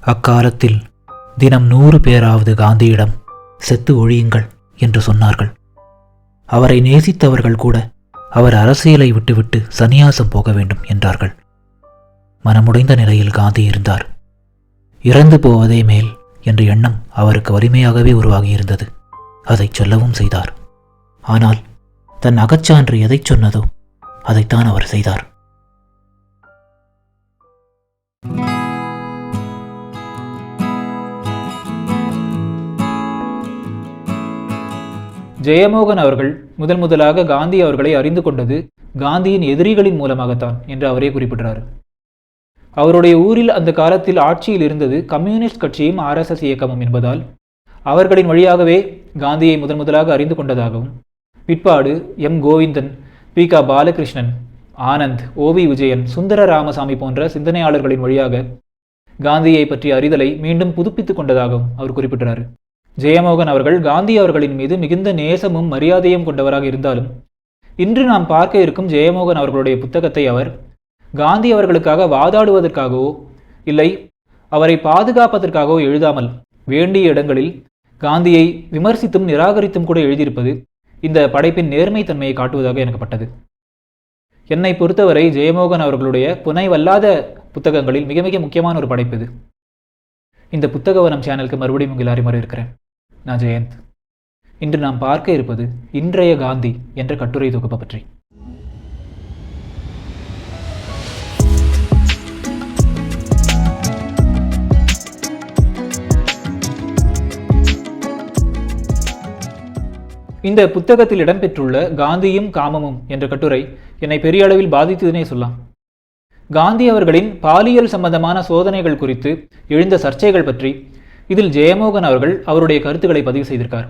அக்காலத்தில் தினம் நூறு பேராவது காந்தியிடம் செத்து ஒழியுங்கள் என்று சொன்னார்கள். அவரை நேசித்தவர்கள் கூட அவர் அரசியலை விட்டுவிட்டு சந்நியாசம் போக வேண்டும் என்றார்கள். மனமுடைந்த நிலையில் காந்தி இருந்தார். இறந்து போவதே மேல் என்ற எண்ணம் அவருக்கு வலிமையாகவே உருவாகியிருந்தது. அதைச் சொல்லவும் செய்தார். ஆனால் தன் அகச்சான்று எதைச் சொன்னதோ அதைத்தான் அவர் செய்தார். ஜெயமோகன் அவர்கள் முதன் முதலாக காந்தி அவர்களை அறிந்து கொண்டது காந்தியின் எதிரிகளின் மூலமாகத்தான் என்று அவரே குறிப்பிடுறார். அவருடைய ஊரில் அந்த காலத்தில் ஆட்சியில் இருந்தது கம்யூனிஸ்ட் கட்சியும் ஆர்எஸ்எஸ் இயக்கமும் என்பதால் அவர்களின் வழியாகவே காந்தியை முதன் முதலாக அறிந்து கொண்டதாகவும் பிற்பாடு எம் கோவிந்தன் பி க பாலகிருஷ்ணன் ஆனந்த் ஓவி விஜயன் சுந்தர ராமசாமி போன்ற சிந்தனையாளர்களின் வழியாக காந்தியை பற்றிய அறிதலை மீண்டும் புதுப்பித்துக் கொண்டதாகவும் அவர் குறிப்பிட்டார் ஜெயமோகன் அவர்கள் காந்தி அவர்களின் மீது மிகுந்த நேசமும் மரியாதையும் கொண்டவராக இருந்தாலும் இன்று நாம் பார்க்க இருக்கும் ஜெயமோகன் அவர்களுடைய புத்தகத்தை அவர் காந்தி அவர்களுக்காக வாதாடுவதற்காகவோ இல்லை அவரை பாதுகாப்பதற்காகவோ எழுதாமல் வேண்டிய இடங்களில் காந்தியை விமர்சித்தும் நிராகரித்தும் கூட எழுதியிருப்பது இந்த படைப்பின் நேர்மைத்தன்மையை காட்டுவதாக எனக்கப்பட்டது. என்னை பொறுத்தவரை ஜெயமோகன் அவர்களுடைய புனைவல்லாத புத்தகங்களில் மிக மிக முக்கியமான ஒரு படைப்பு இது. இந்த புத்தகவனம் சேனலுக்கு மறுபடியும் உங்கள் அறிமுறை இருக்கிறேன். நான் ஜெயந்த். இன்று நாம் பார்க்க இருப்பது இன்றைய காந்தி என்ற கட்டுரை தொகுப்பை பற்றி. இந்த புத்தகத்தில் இடம்பெற்றுள்ள காந்தியும் காமமும் என்ற கட்டுரை என்னை பெரிய அளவில் பாதித்ததுனே சொல்லலாம். காந்தி அவர்களின் பாலியல் சம்பந்தமான சோதனைகள் குறித்து எழுந்த சர்ச்சைகள் பற்றி இதில் ஜெயமோகன் அவர்கள் அவருடைய கருத்துக்களை பதிவு செய்திருக்கார்.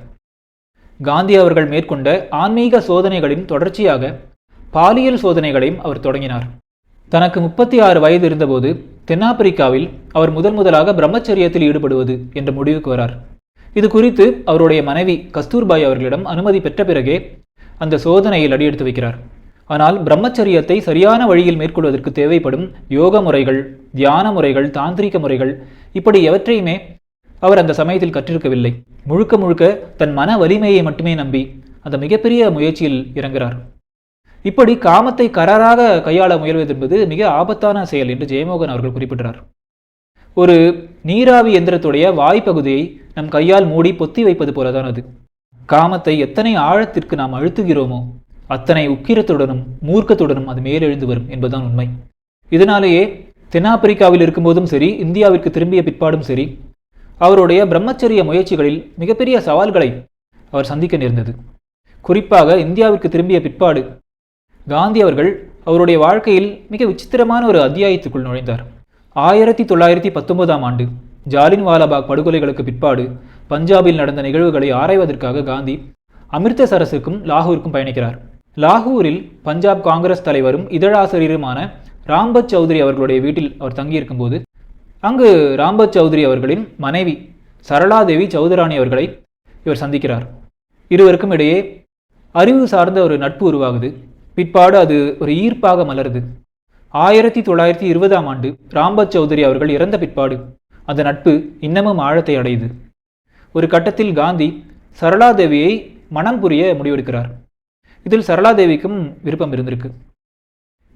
காந்தி அவர்கள் மேற்கொண்ட ஆன்மீக சோதனைகளின் தொடர்ச்சியாக பாலியல் சோதனைகளையும் அவர் தொடங்கினார். தனக்கு முப்பத்தி ஆறு வயது இருந்தபோது தென்னாப்பிரிக்காவில் அவர் முதல் முதலாக பிரம்மச்சரியத்தில் ஈடுபடுவது என்ற முடிவுக்கு வரார். இது குறித்து அவருடைய மனைவி கஸ்தூர்பாய் அவர்களிடம் அனுமதி பெற்ற பிறகே அந்த சோதனையில் அடியெடுத்து வைக்கிறார். ஆனால் பிரம்மச்சரியத்தை சரியான வழியில் மேற்கொள்வதற்கு தேவைப்படும் யோக முறைகள் தியான முறைகள் தாந்திரிக முறைகள் இப்படி எவற்றையுமே அவர் அந்த சமயத்தில் கற்றிருக்கவில்லை. முழுக்க முழுக்க தன் மன வலிமையை மட்டுமே நம்பி அந்த மிகப்பெரிய முயற்சியில் இறங்குகிறார். இப்படி காமத்தை கராராக கையாள முயல்வது என்பது மிக ஆபத்தான செயல் என்று ஜெயமோகன் அவர்கள் குறிப்பிட்டார் ஒரு நீராவி எந்திரத்துடைய வாய்ப்பகுதியை நம் கையால் மூடி பொத்தி வைப்பது போலதான் அது காமத்தை எத்தனை ஆழத்திற்கு நாம் அழுத்துகிறோமோ அத்தனை உக்கிரத்துடனும் மூர்க்கத்துடனும் அது மேலெழுந்து வரும் என்பதுதான் உண்மை. இதனாலேயே தென்னாப்பிரிக்காவில் இருக்கும்போதும் சரி இந்தியாவிற்கு திரும்பிய பிற்பாடும் சரி அவருடைய பிரம்மச்சரிய முயற்சிகளில் மிகப்பெரிய சவால்களை அவர் சந்திக்க நேர்ந்தது. குறிப்பாக இந்தியாவிற்கு திரும்பிய பிற்பாடு காந்தி அவர்கள் அவருடைய வாழ்க்கையில் மிக விசித்திரமான ஒரு அத்தியாயத்துக்குள் நுழைந்தார். ஆயிரத்தி தொள்ளாயிரத்தி பத்தொன்பதாம் ஆண்டு ஜாலின் வாலாபாக் படுகொலைகளுக்கு பிற்பாடு பஞ்சாபில் நடந்த நிகழ்வுகளை ஆராய்வதற்காக காந்தி அமிர்தசரஸுக்கும் லாகூருக்கும் பயணிக்கிறார். லாகூரில் பஞ்சாப் காங்கிரஸ் தலைவரும் இதழாசிரியருமான ராம்பத் சௌத்ரி அவர்களுடைய வீட்டில் அவர் தங்கியிருக்கும்போது அங்கு ராம்பத் சௌத்ரி அவர்களின் மனைவி சரளாதேவி சௌதராணி அவர்களை இவர் சந்திக்கிறார். இருவருக்கும் இடையே அறிவு சார்ந்த ஒரு நட்பு உருவாகுது. பிற்பாடு அது ஒரு ஈர்ப்பாக மலருது. ஆயிரத்தி தொள்ளாயிரத்தி இருபதாம் ஆண்டு ராம்பத் சௌத்ரி அவர்கள் இறந்த பிற்பாடு அந்த நட்பு இன்னமும் ஆழத்தை அடையுது. ஒரு கட்டத்தில் காந்தி சரளாதேவியை மனம் புரிய முடிவெடுக்கிறார். இதில் சரளாதேவிக்கும் விருப்பம் இருந்திருக்கு.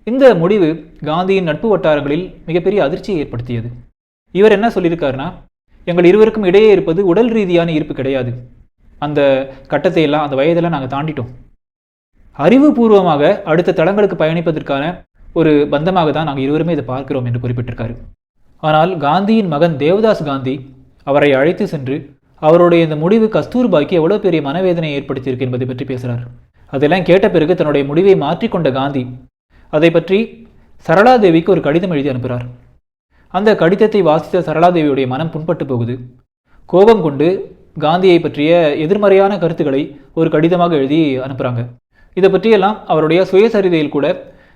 இந்த முடிவு காந்தியின் நட்பு வட்டாரங்களில் மிகப்பெரிய அதிர்ச்சியை ஏற்படுத்தியது. இவர் என்ன சொல்லியிருக்காருன்னா எங்கள் இருவருக்கும் இடையே இருப்பது உடல் ரீதியான ஈர்ப்பு கிடையாது. அந்த கட்டத்தை எல்லாம் அந்த வயதெல்லாம் நாங்கள் தாண்டிட்டோம். அறிவுபூர்வமாக அடுத்த தளங்களுக்கு பயணிப்பதற்கான ஒரு பந்தமாக தான் நாங்கள் இருவருமே இதை பார்க்கிறோம் என்று குறிப்பிட்டிருக்காரு. ஆனால் காந்தியின் மகன் தேவதாஸ் காந்தி அவரை அழைத்து சென்று அவருடைய இந்த முடிவு கஸ்தூர்பாய்க்கு எவ்வளோ பெரிய மனவேதனையை ஏற்படுத்தியிருக்கு என்பதை பற்றி பேசுகிறார் அதெல்லாம் கேட்ட பிறகு தன்னுடைய முடிவை மாற்றிக்கொண்ட காந்தி அதை பற்றி சரளாதேவிக்கு ஒரு கடிதம் எழுதி அனுப்புகிறார் அந்த கடிதத்தை வாசித்த சரளாதேவியுடைய மனம் புண்பட்டு போகுது. கோபம் கொண்டு காந்தியை பற்றிய எதிர்மறையான கருத்துக்களை ஒரு கடிதமாக எழுதி அனுப்புகிறாங்க இதை பற்றியெல்லாம் அவருடைய சுயசரிதையில் கூட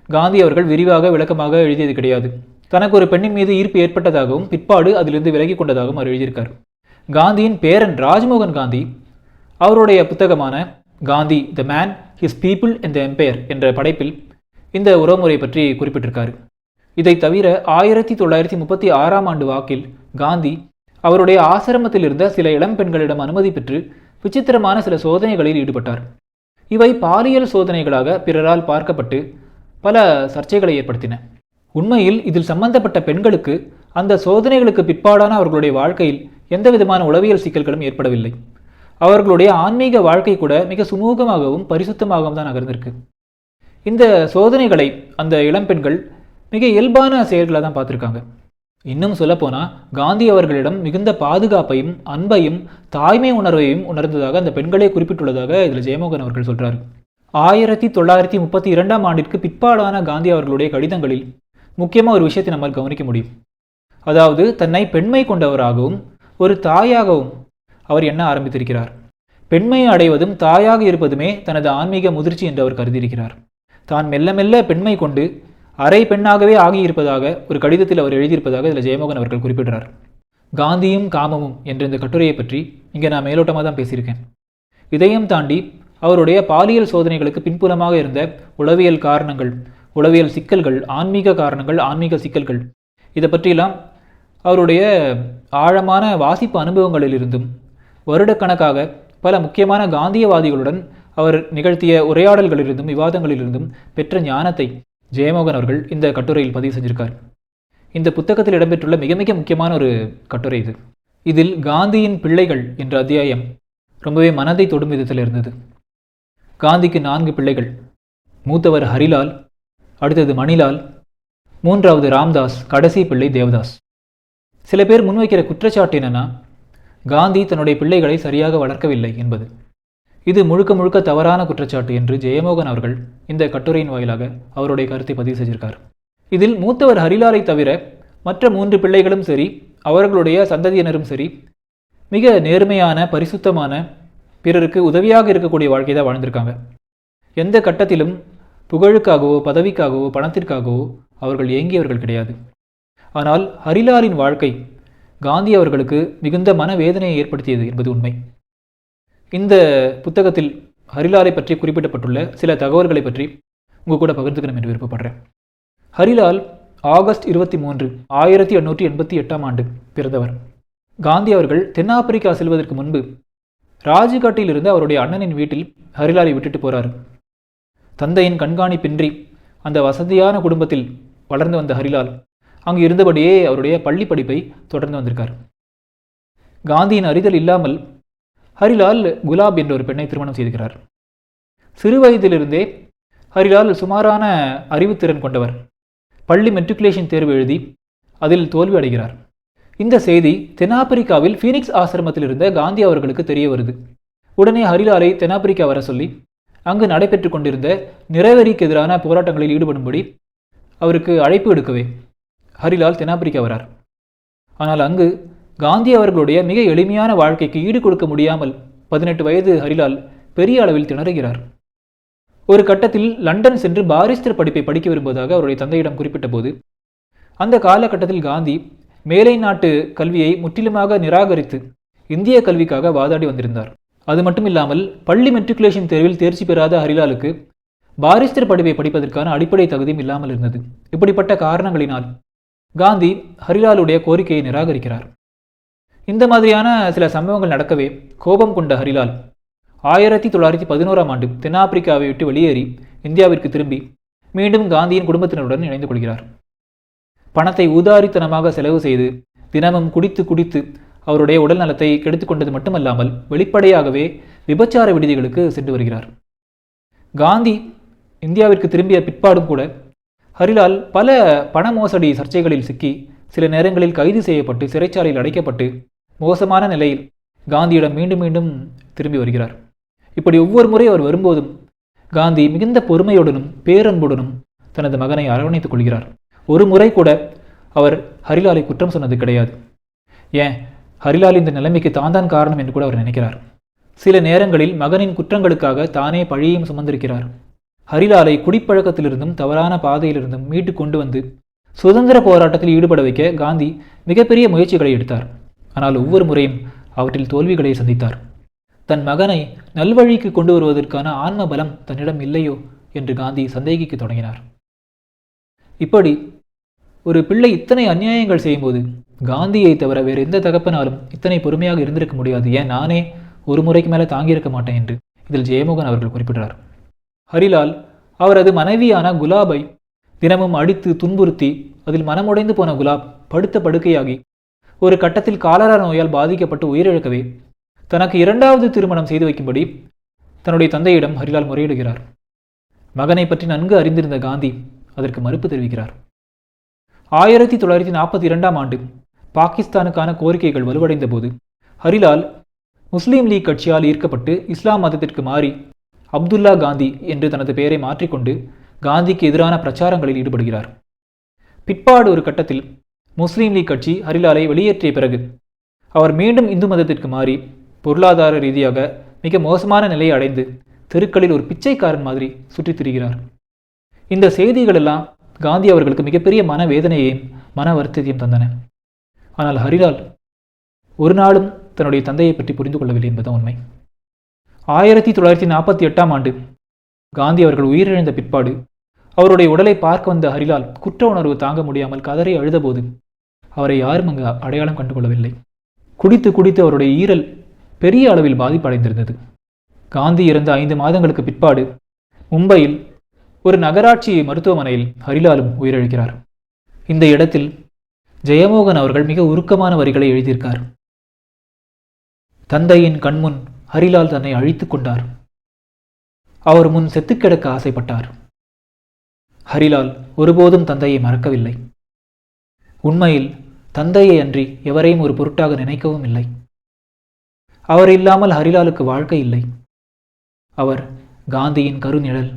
காந்தி அவர்கள் விரிவாக விளக்கமாக எழுதியது கிடையாது. தனக்கு ஒரு பெண்ணின் மீது ஈர்ப்பு ஏற்பட்டதாகவும் பிற்பாடு அதிலிருந்து விலகி கொண்டதாகவும் அவர் எழுதியிருக்கார். காந்தியின் பேரன் ராஜ்மோகன் காந்தி அவருடைய புத்தகமான Gandhi the man his people and the empire என்ற படைப்பில் இந்த உறவுமுறை பற்றி குறிப்பிட்டிருக்காரு. இதை தவிர ஆயிரத்தி தொள்ளாயிரத்தி முப்பத்தி ஆறாம் ஆண்டு வாக்கில் காந்தி அவருடைய ஆசிரமத்தில் இருந்த சில இளம் பெண்களிடம் அனுமதி பெற்று விசித்திரமான சில சோதனைகளில் ஈடுபட்டார். இவை பாலியல் சோதனைகளாக பிறரால் பார்க்கப்பட்டு பல சர்ச்சைகளை ஏற்படுத்தின. உண்மையில் இதில் சம்பந்தப்பட்ட பெண்களுக்கு அந்த சோதனைகளுக்கு பிற்பாடான அவர்களுடைய வாழ்க்கையில் எந்த விதமான உளவியல் சிக்கல்களும் ஏற்படவில்லை. அவர்களுடைய ஆன்மீக வாழ்க்கை கூட மிக சுமூகமாகவும் பரிசுத்தமாகவும் தான் நகர்ந்திருக்கு இந்த சோதனைகளை அந்த இளம்பெண்கள் மிக இயல்பான செயல்களை தான் பார்த்துருக்காங்க. இன்னும் சொல்லப்போனால் காந்தி அவர்களிடம் மிகுந்த பாதுகாப்பையும் அன்பையும் தாய்மை உணர்வையும் உணர்ந்ததாக அந்த பெண்களே குறிப்பிட்டுள்ளதாக இதில் ஜெயமோகன் அவர்கள் சொல்கிறார் ஆயிரத்தி தொள்ளாயிரத்தி முப்பத்தி இரண்டாம் ஆண்டிற்கு பிற்பாடான காந்தி அவர்களுடைய கடிதங்களில் முக்கியமாக ஒரு விஷயத்தை நம்மால் கவனிக்க முடியும். அதாவது தன்னை பெண்மை கொண்டவராகவும் ஒரு தாயாகவும் அவர் எண்ண ஆரம்பித்திருக்கிறார்? பெண்மையை அடைவதும் தாயாக இருப்பதுமே தனது ஆன்மீக முதிர்ச்சி என்று அவர் கருதியிருக்கிறார். தான் மெல்ல மெல்ல பெண்மை கொண்டு அரை பெண்ணாகவே ஆகியிருப்பதாக ஒரு கடிதத்தில் அவர் எழுதியிருப்பதாக இதில் ஜெயமோகன் அவர்கள் குறிப்பிடுறார். காந்தியும் காமமும் என்ற இந்த கட்டுரையை பற்றி இங்கே நான் மேலோட்டமாக தான் பேசியிருக்கேன். இதையும் தாண்டி அவருடைய பாலியல் சோதனைகளுக்கு பின்புலமாக இருந்த உளவியல் காரணங்கள் உளவியல் சிக்கல்கள் ஆன்மீக காரணங்கள் ஆன்மீக சிக்கல்கள் இதை பற்றியெல்லாம் அவருடைய ஆழமான வாசிப்பு அனுபவங்களிலிருந்தும் வருடக்கணக்காக பல முக்கியமான காந்தியவாதிகளுடன் அவர் நிகழ்த்திய உரையாடல்களிலிருந்தும் விவாதங்களிலிருந்தும் பெற்ற ஞானத்தை ஜெயமோகன் அவர்கள் இந்த கட்டுரையில் பதிவு செஞ்சிருக்கார். இந்த புத்தகத்தில் இடம்பெற்றுள்ள மிக மிக முக்கியமான ஒரு கட்டுரை இது. இதில் காந்தியின் பிள்ளைகள் என்ற அத்தியாயம் ரொம்பவே மனதை தொடும் விதத்தில் இருந்தது. காந்திக்கு நான்கு பிள்ளைகள். மூத்தவர் ஹரிலால் அடுத்தது மணிலால் மூன்றாவது ராம்தாஸ் கடைசி பிள்ளை தேவதாஸ். சில பேர் முன்வைக்கிற குற்றச்சாட்டு என்னன்னா காந்தி தன்னுடைய பிள்ளைகளை சரியாக வளர்க்கவில்லை என்பது. இது முழுக்க முழுக்க தவறான குற்றச்சாட்டு என்று ஜெயமோகன் அவர்கள் இந்த கட்டுரையின் வாயிலாக அவருடைய கருத்தை பதிவு செய்திருக்கார் இதில் மூத்தவர் ஹரிலாலை தவிர மற்ற மூன்று பிள்ளைகளும் சரி அவர்களுடைய சந்ததியினரும் சரி மிக நேர்மையான பரிசுத்தமான பிறருக்கு உதவியாக இருக்கக்கூடிய வாழ்க்கை தான் வாழ்ந்திருக்காங்க. எந்த கட்டத்திலும் புகழுக்காகவோ பதவிக்காகவோ பணத்திற்காகவோ அவர்கள் ஏங்கியவர்கள் கிடையாது. ஆனால் ஹரிலாலின் வாழ்க்கை காந்தி அவர்களுக்கு மிகுந்த மனவேதனையை ஏற்படுத்தியது என்பது உண்மை. இந்த புத்தகத்தில் ஹரிலாலை பற்றி குறிப்பிடப்பட்டுள்ள சில தகவல்களை பற்றி உங்கள் கூட பகிர்ந்துக்கணும் என்று விருப்பப்படுறேன். ஹரிலால் ஆகஸ்ட் இருபத்தி மூன்று ஆயிரத்தி எண்ணூற்றி எண்பத்தி எட்டாம் ஆண்டு பிறந்தவர். காந்தி அவர்கள் தென்னாப்பிரிக்கா செல்வதற்கு முன்பு ராஜ்காட்டில் இருந்து அவருடைய அண்ணனின் வீட்டில் ஹரிலாலை விட்டுட்டு போறார். தந்தையின் கண்காணிப்பின்றி அந்த வசதியான குடும்பத்தில் வளர்ந்து வந்த ஹரிலால் அங்கு இருந்தபடியே அவருடைய பள்ளி படிப்பை தொடர்ந்து வந்திருக்கார். காந்தியின் அறிதல் இல்லாமல் ஹரிலால் குலாப் என்ற ஒரு பெண்ணை திருமணம் செய்துகிறார். சிறு வயதிலிருந்தே ஹரிலால் சுமாரான அறிவுத்திறன் கொண்டவர். பள்ளி மெட்ரிகுலேஷன் தேர்வு எழுதி அதில் தோல்வி அடைகிறார். இந்த செய்தி தென்னாப்பிரிக்காவில் ஃபீனிக்ஸ் ஆசிரமத்தில் இருந்த காந்தி அவர்களுக்கு தெரிய வருது. உடனே ஹரிலாலை தென்னாப்பிரிக்கா வர சொல்லி அங்கு நடைபெற்று கொண்டிருந்த நிறைவெறிக்கு எதிரான போராட்டங்களில் ஈடுபடும்படி அவருக்கு அழைப்பு எடுக்கவே ஹரிலால் தென்னாப்பிரிக்கா வரார். ஆனால் அங்கு காந்தி அவர்களுடைய மிக எளிமையான வாழ்க்கைக்கு ஈடு கொடுக்க முடியாமல் பதினெட்டு வயது ஹரிலால் பெரிய அளவில் திணறுகிறார். ஒரு கட்டத்தில் லண்டன் சென்று பாரிஸ்டர் படிப்பை படிக்க விரும்புவதாக அவருடைய தந்தையிடம் குறிப்பிட்ட போது அந்த காலகட்டத்தில் காந்தி மேலை நாட்டு கல்வியை முற்றிலுமாக நிராகரித்து இந்திய கல்விக்காக வாதாடி வந்திருந்தார். அது மட்டும் இல்லாமல் பள்ளி மெட்ரிகுலேஷன் தேர்வில் தேர்ச்சி பெறாத ஹரிலாலுக்கு பாரிஸ்டர் படிப்பை படிப்பதற்கான அடிப்படை தகுதியும் இல்லாமல் இருந்தது. இப்படிப்பட்ட காரணங்களினால் காந்தி ஹரிலாலுடைய கோரிக்கையை நிராகரிக்கிறார். இந்த மாதிரியான சில சம்பவங்கள் நடக்கவே கோபம் கொண்ட ஹரிலால் ஆயிரத்தி தொள்ளாயிரத்தி பதினோராம் ஆண்டு தென்னாப்பிரிக்காவை விட்டு வெளியேறி இந்தியாவிற்கு திரும்பி மீண்டும் காந்தியின் குடும்பத்தினருடன் இணைந்து கொள்கிறார். பணத்தை ஊதாரித்தனமாக செலவு செய்து தினமும் குடித்து குடித்து அவருடைய உடல் நலத்தை கெடுத்துக்கொண்டது மட்டுமல்லாமல் வெளிப்படையாகவே விபச்சார விடுதிகளுக்கு சென்று வருகிறார். காந்தி இந்தியாவிற்கு திரும்பிய பிற்பாடும் கூட ஹரிலால் பல பண மோசடி சர்ச்சைகளில் சிக்கி சில நேரங்களில் கைது செய்யப்பட்டு சிறைச்சாலையில் அடைக்கப்பட்டு மோசமான நிலையில் காந்தியிடம் மீண்டும் மீண்டும் திரும்பி வருகிறார். இப்படி ஒவ்வொரு முறை அவர் வரும்போதும் காந்தி மிகுந்த பொறுமையுடனும் பேரன்புடனும் தனது மகனை அரவணைத்துக் கொள்கிறார். ஒரு முறை கூட அவர் ஹரிலாலை குற்றம் சொன்னது கிடையாது. ஏன்? ஹரிலால் இந்த நிலைமைக்கு தான் தான் காரணம் என்று கூட அவர் நினைக்கிறார். சில நேரங்களில் மகனின் குற்றங்களுக்காக தானே பழியையும் சுமந்திருக்கிறார். ஹரிலாலை குடிப்பழக்கத்திலிருந்தும் தவறான பாதையிலிருந்தும் மீட்டு கொண்டு வந்து சுதந்திர போராட்டத்தில் ஈடுபட வைக்க காந்தி மிகப்பெரிய முயற்சிகளை எடுத்தார். ஆனால் ஒவ்வொரு முறையும் அவற்றில் தோல்விகளை சந்தித்தார். தன் மகனை நல்வழிக்கு கொண்டு வருவதற்கான ஆன்ம பலம் தன்னிடம் இல்லையோ என்று காந்தி சந்தேகிக்க தொடங்கினார். இப்படி ஒரு பிள்ளை இத்தனை அநியாயங்கள் செய்யும்போது காந்தியை தவிர வேறு எந்த தகப்பனாலும் இத்தனை பொறுமையாக இருந்திருக்க முடியாது. ஏன் நானே ஒரு முறைக்கு மேலே தாங்கியிருக்க மாட்டேன் என்று இதில் ஜெயமோகன் அவர்கள் குறிப்பிடுறார் ஹரிலால் அவரது மனைவியான குலாபை தினமும் அடித்து துன்புறுத்தி அதில் மனமுடைந்து போன குலாப் படுத்த படுக்கையாகி ஒரு கட்டத்தில் காலரா நோயால் பாதிக்கப்பட்டு உயிரிழக்கவே தனக்கு இரண்டாவது திருமணம் செய்து வைக்கும்படி தன்னுடைய தந்தையிடம் ஹரிலால் முறையிடுகிறார். மகனை பற்றி நன்கு அறிந்திருந்த காந்தி அதற்கு மறுப்பு தெரிவிக்கிறார். ஆயிரத்தி தொள்ளாயிரத்தி நாற்பத்தி இரண்டாம் ஆண்டு பாகிஸ்தானுக்கான கோரிக்கைகள் வலுவடைந்த போது ஹரிலால் முஸ்லீம் லீக் கட்சியால் ஈர்க்கப்பட்டு இஸ்லாம் மதத்திற்கு மாறி அப்துல்லா காந்தி என்று தனது பெயரை மாற்றிக்கொண்டு காந்திக்கு எதிரான பிரச்சாரங்களில் ஈடுபடுகிறார். பிற்பாடு ஒரு கட்டத்தில் முஸ்லீம் லீக் கட்சி ஹரிலாலை வெளியேற்றிய பிறகு அவர் மீண்டும் இந்து மதத்திற்கு மாறி பொருளாதார ரீதியாக மிக மோசமான நிலையை அடைந்து தெருக்களில் ஒரு பிச்சைக்காரன் மாதிரி சுற்றித் திரிகிறார். இந்த செய்திகளெல்லாம் காந்தி அவர்களுக்கு மிகப்பெரிய மனவேதனையையும் மன வருத்தத்தையும் தந்தன. ஆனால் ஹரிலால் ஒரு நாளும் தன்னுடைய தந்தையை பற்றி புரிந்து கொள்ளவில்லை என்பதுதான் உண்மை. ஆயிரத்தி தொள்ளாயிரத்தி நாற்பத்தி எட்டாம் ஆண்டு காந்தி அவர்கள் உயிரிழந்த பிற்பாடு அவருடைய உடலை பார்க்க வந்த ஹரிலால் குற்ற உணர்வு தாங்க முடியாமல் கதறி அழுதபோது அவரை யாரும் அங்கு அடையாளம் கண்டுகொள்ளவில்லை. குடித்து குடித்து அவருடைய ஈரல் பெரிய அளவில் பாதிப்படைந்திருந்தது. காந்தி இறந்த ஐந்து மாதங்களுக்கு பிற்பாடு மும்பையில் ஒரு நகராட்சி மருத்துவமனையில் ஹரிலாலும் உயிரிழக்கிறார். இந்த இடத்தில் ஜெயமோகன் அவர்கள் மிக உருக்கமான வரிகளை எழுதியிருக்கார். தந்தையின் கண்முன் ஹரிலால் தன்னை அழித்துக் கொண்டார். அவர் முன் செத்துக்கிடக்க ஆசைப்பட்டார். ஹரிலால் ஒருபோதும் தந்தையை மறக்கவில்லை. உண்மையில் தந்தையை அன்றி எவரையும் ஒரு பொருட்டாக நினைக்கவும் இல்லை. அவர் இல்லாமல் ஹரிலாலுக்கு வாழ்க்கை இல்லை. அவர் காந்தியின் கருநிழல்.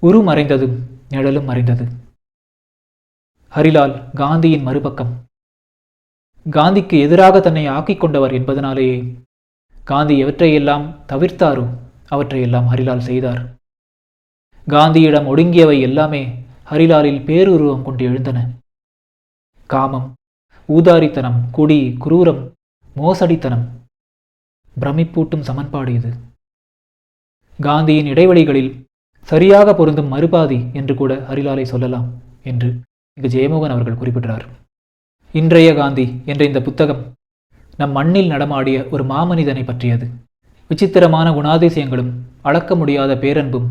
உரு மறைந்ததும் நிழலும் மறைந்தது. ஹரிலால் காந்தியின் மறுபக்கம். காந்திக்கு எதிராக தன்னை ஆக்கிக் கொண்டவர் என்பதனாலேயே காந்தி எவற்றையெல்லாம் தவிர்த்தாரோ அவற்றையெல்லாம் ஹரிலால் செய்தார். காந்தியிடம் ஒடுங்கியவை எல்லாமே ஹரிலாலில் பேருருவம் கொண்டு எழுந்தன. காமம் ஊதாரித்தனம் குடி குரூரம் மோசடித்தனம். பிரமிப்பூட்டும் சமன்பாடு இது. காந்தியின் இடைவெளிகளில் சரியாக பொருந்தும் மறுபாதி என்று கூட ஹரிலாலை சொல்லலாம் என்று இங்கு ஜெயமோகன் அவர்கள் குறிப்பிடுறார். இன்றைய காந்தி என்ற இந்த புத்தகம் நம் மண்ணில் நடமாடிய ஒரு மாமனிதனை பற்றியது. விசித்திரமான குணாதிசயங்களும் அளக்க முடியாத பேரன்பும்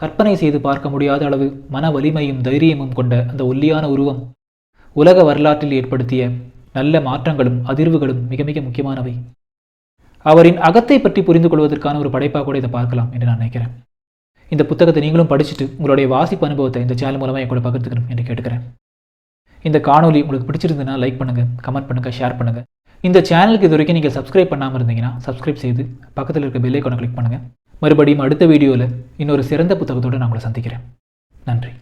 கற்பனை செய்து பார்க்க முடியாத அளவு மன வலிமையும் தைரியமும் கொண்ட அந்த ஒல்லியான உருவம் உலக வரலாற்றில் ஏற்படுத்திய நல்ல மாற்றங்களும் அதிர்வுகளும் மிக மிக முக்கியமானவை. அவரின் அகத்தை பற்றி புரிந்து கொள்வதற்கான ஒரு படைப்பாக கூட இதை பார்க்கலாம் என்று நான் நினைக்கிறேன். இந்த புத்தகத்தை நீங்களும் படிச்சுட்டு உங்களுடைய வாசிப்பு அனுபவத்தை இந்த சேனல் மூலமாக என் கூட பகிர்ந்துக்கணும் என்று கேட்டுக்கிறேன். இந்த காணொலி உங்களுக்கு பிடிச்சிருந்ததுன்னா லைக் பண்ணுங்கள் கமெண்ட் பண்ணுங்கள் ஷேர் பண்ணுங்கள் இந்த சேனலுக்கு இது வரைக்கும் நீங்கள் சப்ஸ்கிரைப் பண்ணாமல் இருந்தீங்கன்னா சப்ஸ்கிரைப் செய்து பக்கத்தில் இருக்க பெல் கிளிக் பண்ணுங்கள் மறுபடியும் அடுத்த வீடியோவில் இன்னொரு சிறந்த புத்தகத்தோடு நான் உங்களை சந்திக்கிறேன். நன்றி.